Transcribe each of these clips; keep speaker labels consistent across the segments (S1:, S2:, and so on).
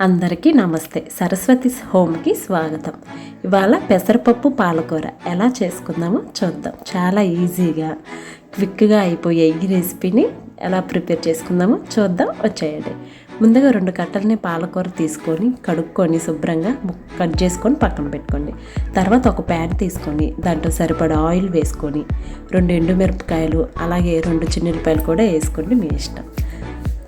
S1: అందరికీ నమస్తే. సరస్వతి హోమ్కి స్వాగతం. ఇవాళ పెసరపప్పు పాలకూర ఎలా చేసుకుందామో చూద్దాం. చాలా ఈజీగా క్విక్గా అయిపోయే ఈ రెసిపీని ఎలా ప్రిపేర్ చేసుకుందామో చూద్దాం. వచ్చేయండి. ముందుగా రెండు కట్టలని పాలకూర తీసుకొని కడుక్కొని శుభ్రంగా కట్ చేసుకొని పక్కన పెట్టుకోండి. తర్వాత ఒక ప్యాన్ తీసుకొని దాంట్లో సరిపడా ఆయిల్ వేసుకొని రెండు ఎండుమిరపకాయలు అలాగే రెండు చిన్నులపాయలు కూడా వేసుకోండి మీ ఇష్టం.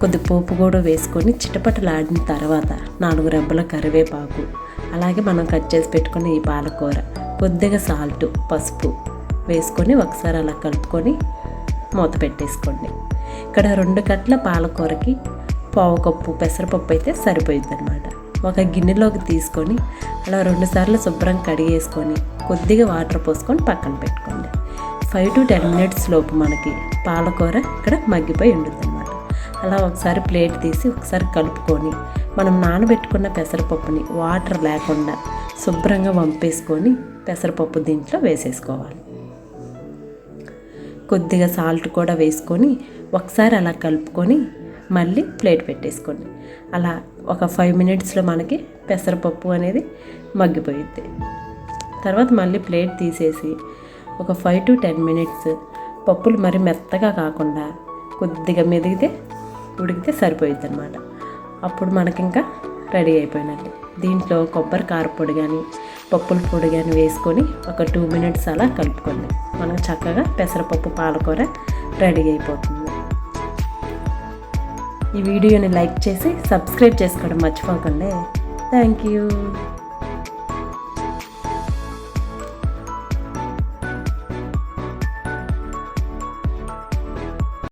S1: కొద్ది పోపు కూడా వేసుకొని చిటపటలాడిన తర్వాత నాలుగు రెబ్బల కరివేపాకు అలాగే మనం కట్ చేసి పెట్టుకున్న ఈ పాలకూర కొద్దిగా సాల్ట్ పసుపు వేసుకొని ఒకసారి అలా కలుపుకొని మూత పెట్టేసుకోండి. ఇక్కడ రెండు కట్ల పాలకూరకి పావు కప్పు పెసరపప్పు అయితే సరిపోయింది అనమాట ఒక గిన్నెలోకి తీసుకొని అలా రెండుసార్లు శుభ్రం కడిగేసుకొని కొద్దిగా వాటర్ పోసుకొని పక్కన పెట్టుకోండి. ఫైవ్ టు టెన్ మినిట్స్ లోపు మనకి పాలకూర ఇక్కడ మగ్గిపోయి ఉంటుంది అలా ఒకసారి ప్లేట్ తీసి ఒకసారి కలుపుకొని మనం నానబెట్టుకున్న పెసరపప్పుని వాటర్ లేకుండా శుభ్రంగా వంపేసుకొని పెసరపప్పు దీంట్లో వేసేసుకోవాలి. కొద్దిగా సాల్ట్ కూడా వేసుకొని ఒకసారి అలా కలుపుకొని మళ్ళీ ప్లేట్ పెట్టేసుకోండి. అలా ఒక ఫైవ్ మినిట్స్లో మనకి పెసరపప్పు అనేది మగ్గిపోయిద్ది. తర్వాత మళ్ళీ ప్లేట్ తీసేసి ఒక ఫైవ్ టు టెన్ మినిట్స్ పప్పులు మరి మెత్తగా కాకుండా కొద్దిగా మెదిగితే ఉడికితే సరిపోయిద్ది అనమాట అప్పుడు మనకి ఇంకా రెడీ అయిపోయినట్టు. దీంట్లో కొబ్బరి కారపొడి కానీ పప్పుల పొడి కానీ వేసుకొని ఒక టూ మినిట్స్ అలా కలుపుకోండి. మనకు చక్కగా పెసరపప్పు పాలకూర రెడీ అయిపోతుంది. ఈ వీడియోని లైక్ చేసి సబ్స్క్రైబ్ చేసుకోవడం మర్చిపోకండి. Thank you.